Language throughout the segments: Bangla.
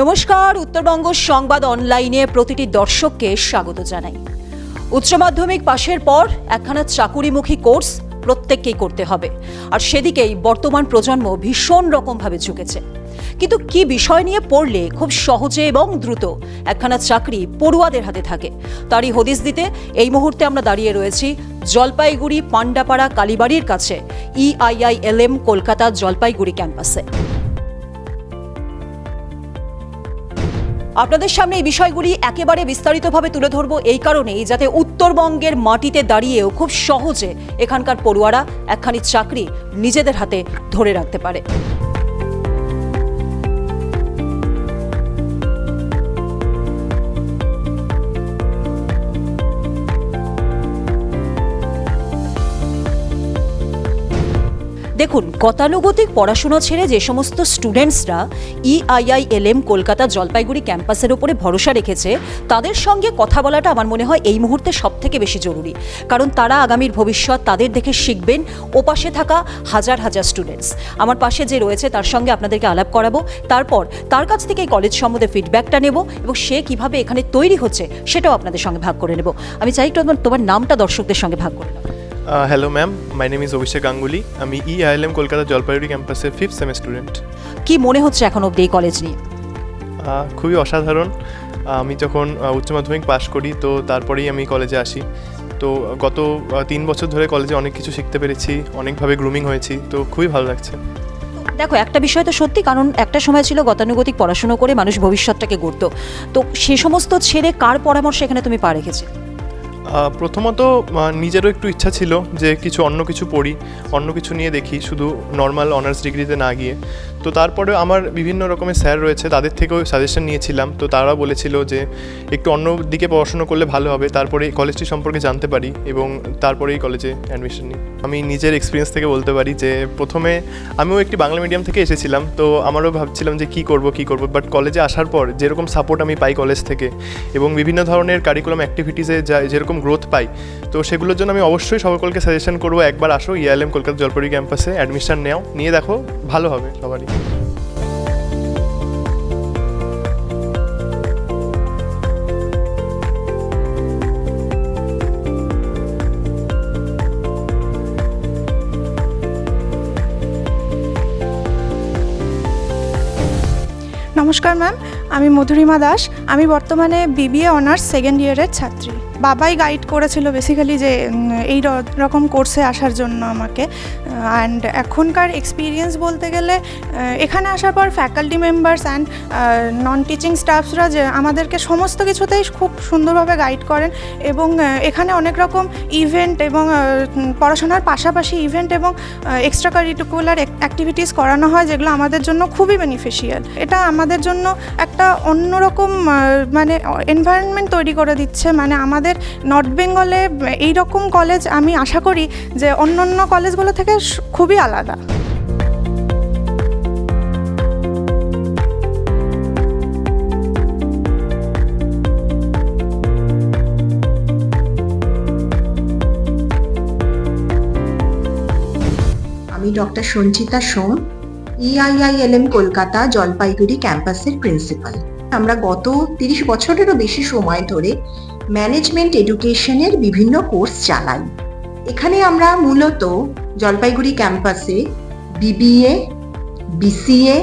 নমস্কার, উত্তরবঙ্গ সংবাদ অনলাইনে প্রতিটি দর্শককে স্বাগত জানাই। উচ্চ মাধ্যমিক পাশের পর একখানা চাকুরিমুখী কোর্স প্রত্যেককেই করতে হবে। আর সেদিকেই বর্তমান প্রজন্ম ভীষণ রকমভাবে ঝুঁকেছে। কিন্তু কি বিষয় নিয়ে পড়লে খুব সহজে এবং দ্রুত একখানা চাকরি পড়ুয়াদের হাতে থাকে, তারই হদিস দিতে এই মুহূর্তে আমরা দাঁড়িয়ে রয়েছি জলপাইগুড়ি পান্ডাপাড়া কালীবাড়ির কাছে E ইআইআইএলএম কলকাতা জলপাইগুড়ি ক্যাম্পাসে। আপনাদের সামনে এই বিষয়গুলি একেবারে বিস্তারিতভাবে তুলে ধরবো এই কারণেই, যাতে উত্তরবঙ্গের মাটিতে দাঁড়িয়েও খুব সহজে এখানকার পড়ুয়ারা একখানি চাকরি নিজেদের হাতে ধরে রাখতে পারে। দেখুন, গতানুগতিক পড়াশোনা ছেড়ে যে সমস্ত স্টুডেন্টসরা E ইআইআইএলএম কলকাতা জলপাইগুড়ি ক্যাম্পাসের উপরে ভরসা রেখেছে, তাদের সঙ্গে কথা বলাটা আমার মনে হয় এই মুহূর্তে সব থেকে বেশি জরুরি। কারণ তারা আগামীর ভবিষ্যৎ তাদের দেখে শিখবেন ওপাশে থাকা হাজার হাজার স্টুডেন্টস। আমার পাশে যে রয়েছে তার সঙ্গে আপনাদেরকে আলাপ করাবো। তারপর তার কাছ থেকে এই কলেজ সম্বন্ধে ফিডব্যাকটা নেব এবং সে কীভাবে এখানে তৈরি হচ্ছে সেটাও আপনাদের সঙ্গে ভাগ করে নেব। আমি চাই একটু তোমার নামটা দর্শকদের সঙ্গে ভাগ করে নেব hello ma'am my name is Abhishek Ganguly আমি ই আইএলএম কলকাতা জলপাইগুড়ি ক্যাম্পাসের ফিফথ সেমের স্টুডেন্ট কি মনে হচ্ছে এখন অব্দি এই কলেজ নিয়ে? খুবই অসাধারণ। আমি যখন আহ, উচ্চ মাধ্যমিক পাশ করি তো তারপরেই আমি কলেজে আসি। তো গত তিন বছর ধরে কলেজে অনেক কিছু শিখতে পেরেছি অনেকভাবে গ্রুমিং হয়েছি তো খুবই ভালো লাগছে। দেখো একটা বিষয় তো সত্যি কারণ একটা সময় ছিল গতানুগতিক পড়াশুনো করে মানুষ ভবিষ্যৎটাকে গড়তো। তো সে সমস্ত ছেড়ে কার পরামর্শ এখানে তুমি পা রেখেছে? আহ, প্রথমত নিজেরও একটু ইচ্ছা ছিল যে কিছু অন্য কিছু পড়ি, অন্য কিছু নিয়ে দেখি, শুধু নর্মাল অনার্স ডিগ্রিতে না গিয়ে। তো তারপরে আমার বিভিন্ন রকমের স্যার রয়েছে, তাদের থেকেও সাজেশন নিয়েছিলাম। তো তারা বলেছিল যে একটু অন্য দিকে পড়াশুনো করলে ভালো হবে, তারপরে এই কলেজটি সম্পর্কে জানতে পারি এবং তারপরে এই কলেজে অ্যাডমিশন নিই। আমি নিজের এক্সপিরিয়েন্স থেকে বলতে পারি যে প্রথমে আমিও একটি বাংলা মিডিয়াম থেকে এসেছিলাম, তো আমারও ভাবছিলাম যে কী করব কী করব বাট কলেজে আসার পর যেরকম সাপোর্ট আমি পাই কলেজ থেকে এবং বিভিন্ন ধরনের কারিকুলাম অ্যাক্টিভিটিসে যা যেরকম গ্রোথ পাই। তো সেগুলোর জন্য আমি অবশ্যই সকলকে সাজেশন করব, একবার আসো ইয়ালএম ইআইএলএম কলকাতা জলপাইগুড়ি ক্যাম্পাসে অ্যাডমিশন নেও। নিয়ে দেখো, ভালো হবে সবারই। নমস্কার ম্যাম আমি মধুরিমা দাস। আমি বর্তমানে বিবিএ অনার্স সেকেন্ড ইয়ারের ছাত্রী। বাবাই গাইড করেছিল বেসিক্যালি যে এই রকম কোর্সে আসার জন্য আমাকে। অ্যান্ড এখনকার এক্সপিরিয়েন্স বলতে গেলে এখানে আসার পর faculty members and non teaching স্টাফসরা যে আমাদেরকে সমস্ত কিছুতেই খুব সুন্দরভাবে গাইড করেন এবং এখানে অনেক রকম ইভেন্ট এবং পড়াশোনার পাশাপাশি ইভেন্ট এবং এক্সট্রা কারিকুলার অ্যাক্টিভিটিস করানো হয় যেগুলো আমাদের জন্য খুবই বেনিফিশিয়াল এটা আমাদের জন্য একটা অন্যরকম মানে এনভায়রনমেন্ট তৈরি করে দিচ্ছে। মানে আমাদের নর্থ বেঙ্গলে এই রকম কলেজ আমি আশা করি যে অন্য অন্য কলেজগুলো থেকে খুবই আলাদা। আমি doctor Sanchita Som E EIILM Kolkata Jalpaiguri ক্যাম্পাসের প্রিন্সিপাল। আমরা গত তিরিশ বছরেরও বেশি সময় ধরে ম্যানেজমেন্ট এডুকেশনের বিভিন্ন কোর্স চালাই। এখানে আমরা মূলত জলপাইগুড়ি ক্যাম্পাসে BBA, BCA,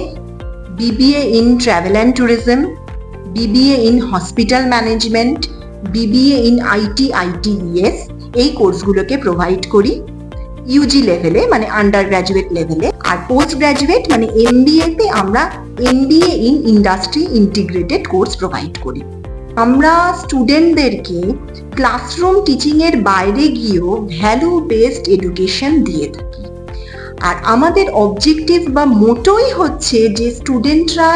BBA in travel and tourism, BBA in hospital management, BBA in IT, ITES এই কোর্সগুলোকে প্রোভাইড করি ইউজি লেভেলে মানে আন্ডার গ্রাজুয়েট লেভেলে আর পোস্ট গ্রাজুয়েট মানে এমবিএ তে আমরা MBA in industry integrated course provide করি। আমরা স্টুডেন্টদেরকে ক্লাসরুম টিচিংয়ের বাইরে গিয়েও ভ্যালু বেসড এডুকেশন দিয়ে থাকি। আর আমাদের অবজেক্টিভ বা মোটোই হচ্ছে যে স্টুডেন্টরা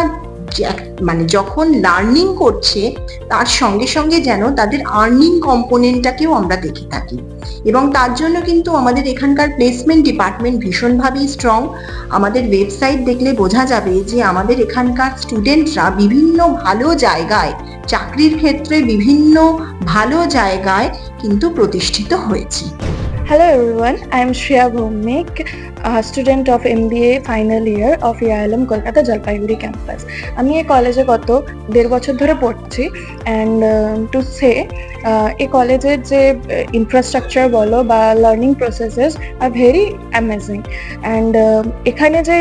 মানে যখন লার্নিং করছে, তার সঙ্গে সঙ্গে যেন তাদের আর্নিং কম্পোনেন্টটাকেও আমরা দেখে থাকি। এবং তার জন্য কিন্তু আমাদের এখানকার প্লেসমেন্ট ডিপার্টমেন্ট ভীষণভাবেই স্ট্রং আমাদের ওয়েবসাইট দেখলে বোঝা যাবে যে আমাদের এখানকার স্টুডেন্টরা বিভিন্ন ভালো জায়গায়, চাকরির ক্ষেত্রে বিভিন্ন ভালো জায়গায় কিন্তু প্রতিষ্ঠিত হয়েছে। Hello everyone, I am Shreya Bhumik, a student of MBA final year of EILM Kolkata Jalpaiguri campus. আমি এই কলেজে গত দেড় বছর ধরে পড়ছি অ্যান্ড টু সে এই কলেজের যে ইনফ্রাস্ট্রাকচার বলো বা learning processes are very amazing and এখানে যে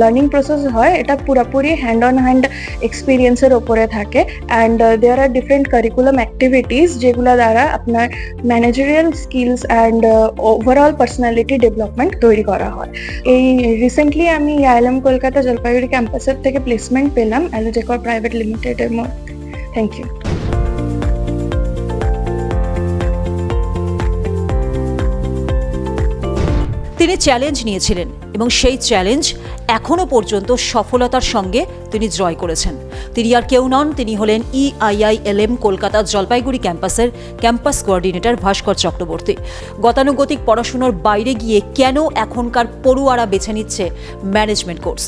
লার্নিং প্রসেস হয়, এটা পুরোপুরি হ্যান্ড অন হ্যান্ড এক্সপিরিয়েন্সের ওপরে থাকে। And there are different curriculum activities যেগুলো দ্বারা আপনার managerial skills and overall personality development তৈরি করা হয়। এই রিসেন্টলি আমি আইএলএম কলকাতা জলপাইগুড়ি ক্যাম্পাসের থেকে প্লেসমেন্ট পেলাম অ্যালোটেকর প্রাইভেট লিমিটেডের মধ্যে। থ্যাংক ইউ তিনি চ্যালেঞ্জ নিয়েছিলেন এবং সেই চ্যালেঞ্জ এখনও পর্যন্ত সফলতার সঙ্গে তিনি জয় করেছেন। তিনি আর কেউ নন, তিনি হলেন E ইআইআইএলএম কলকাতা জলপাইগুড়ি ক্যাম্পাসের ক্যাম্পাস কোঅর্ডিনেটর ভাস্কর চক্রবর্তী। গতানুগতিক পড়াশুনোর বাইরে গিয়ে কেন এখনকার পড়ুয়ারা বেছে নিচ্ছে ম্যানেজমেন্ট কোর্স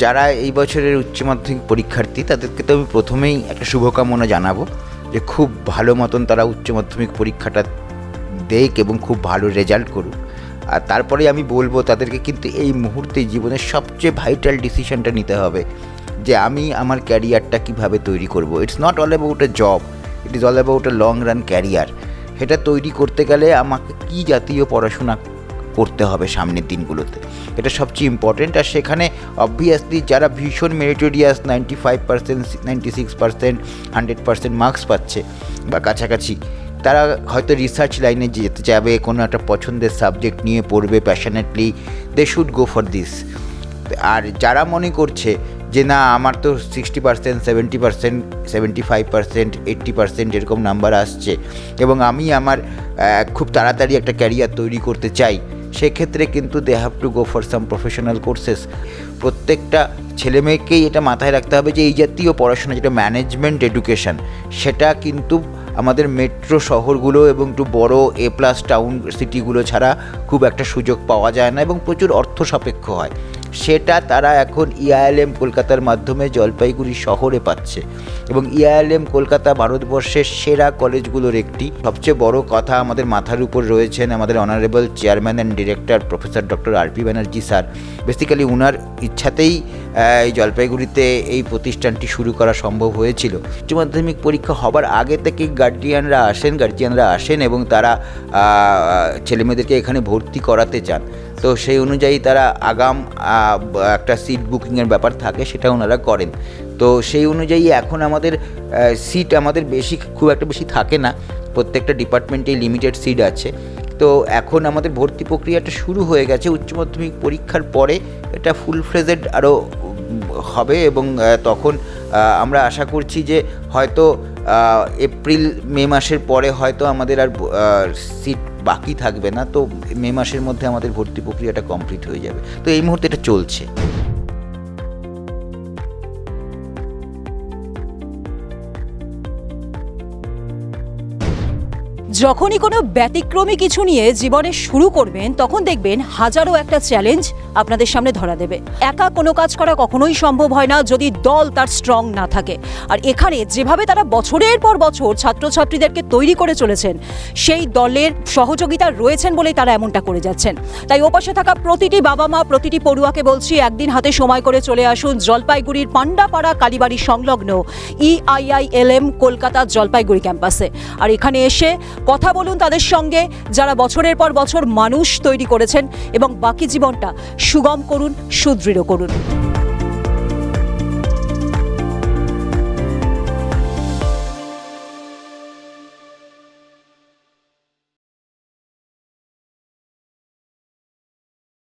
যারা এই বছরের উচ্চ মাধ্যমিক পরীক্ষার্থী, তাদেরকে তো আমি প্রথমেই একটা শুভকামনা জানাব যে খুব ভালো মতন তারা উচ্চ মাধ্যমিক পরীক্ষাটা দেখ এবং খুব ভালো রেজাল্ট করুক। আর তারপরে আমি বলব তাদেরকে কিন্তু এই মুহূর্তে জীবনের সবচেয়ে ভাইটাল ডিসিশনটা নিতে হবে যে আমি আমার ক্যারিয়ারটা কীভাবে তৈরি করব। It's not all about a job it is all about a long run career সেটা তৈরি করতে গেলে আমাকে কী জাতীয় পড়াশোনা করতে হবে সামনের দিনগুলোতে? এটা সবচেয়ে ইম্পর্টেন্ট আর সেখানে অবভিয়াসলি যারা ভীষণ meritorious ninety five percent ninety six percent hundred percent marks পাচ্ছে বা কাছাকাছি তারা হয়তো রিসার্চ লাইনে যেতে যাবে, কোনো একটা পছন্দের সাবজেক্ট নিয়ে পড়বে passionately they should go for this আর যারা মনে করছে যে না, আমার তো sixty percent seventy percent seventy five percent eighty percent এরকম নাম্বার আসছে, এবং আমি আমার খুব তাড়াতাড়ি একটা ক্যারিয়ার তৈরি করতে চাই, সেক্ষেত্রে কিন্তু they have to go for some professional courses প্রত্যেকটা ছেলে মেয়েকেই এটা মাথায় রাখতে হবে যে এই জাতীয় পড়াশোনা, যেটা ম্যানেজমেন্ট এডুকেশন সেটা কিন্তু আমাদের মেট্রো শহরগুলো এবং একটু বড় এ প্লাস টাউন সিটিগুলো ছাড়া খুব একটা সুযোগ পাওয়া যায় না এবং প্রচুর অর্থ সাপেক্ষ হয়। সেটা তারা এখন ইআইএলএম কলকাতার মাধ্যমে জলপাইগুড়ি শহরে পাচ্ছে এবং ইআইএলএম কলকাতা ভারতবর্ষের সেরা কলেজগুলোর একটি। সবচেয়ে বড় কথা আমাদের মাথার উপর রয়েছেন আমাদের honourable chairman and director professor doctor R P Banerjee sir basically উনার ইচ্ছাতেই এই জলপাইগুড়িতে এই প্রতিষ্ঠানটি শুরু করা সম্ভব হয়েছিল। উচ্চ মাধ্যমিক পরীক্ষা হবার আগে থেকেই গার্জিয়ানরা আসেন গার্জিয়ানরা আসেন এবং তারা ছেলেমেয়েদেরকে এখানে ভর্তি করাতে চান। তো সেই অনুযায়ী তারা আগাম একটা সিট বুকিংয়ের ব্যাপার থাকে, সেটা ওনারা করেন। তো সেই অনুযায়ী এখন আমাদের সিট আমাদের বেশি, খুব একটা বেশি থাকে না। প্রত্যেকটা ডিপার্টমেন্টেই লিমিটেড সিট আছে। তো এখন আমাদের ভর্তি প্রক্রিয়াটা শুরু হয়ে গেছে। উচ্চ মাধ্যমিক পরীক্ষার পরে এটা ফুল ফ্লেজেড আরও হবে এবং তখন আমরা আশা করছি যে হয়তো এপ্রিল, মে মাসের পরে হয়তো আমাদের আর সিট বাকি থাকবে না। তো মে মাসের মধ্যে আমাদের ভর্তি প্রক্রিয়াটা কমপ্লিট হয়ে যাবে। তো এই মুহূর্তে এটা চলছে। যখনই কোনো ব্যতিক্রমী কিছু নিয়ে জীবনে শুরু করবেন, তখন দেখবেন হাজারো একটা চ্যালেঞ্জ আপনাদের সামনে ধরা দেবে। একা কোনো কাজ করা কখনোই সম্ভব হয় না যদি দল তার স্ট্রং না থাকে। আর এখানে যেভাবে তারা বছরের পর বছর ছাত্রছাত্রীদেরকে তৈরি করে চলেছেন, সেই দলের সহযোগিতা রয়েছেন বলেই তারা এমনটা করে যাচ্ছেন। তাই ওপাশে থাকা প্রতিটি বাবা মা প্রতিটি পড়ুয়াকে বলছি, একদিন হাতে সময় করে চলে আসুন জলপাইগুড়ির পান্ডাপাড়া কালীবাড়ি সংলগ্ন E ইআইআইএলএম কলকাতা জলপাইগুড়ি ক্যাম্পাসে। আর এখানে এসে কথা বলুন তাদের সঙ্গে। যারা বছরের পর বছর মানুষ তৈরি করেছেন এবং বাকি জীবনটা সুগম করুন, সুদৃঢ় করুন।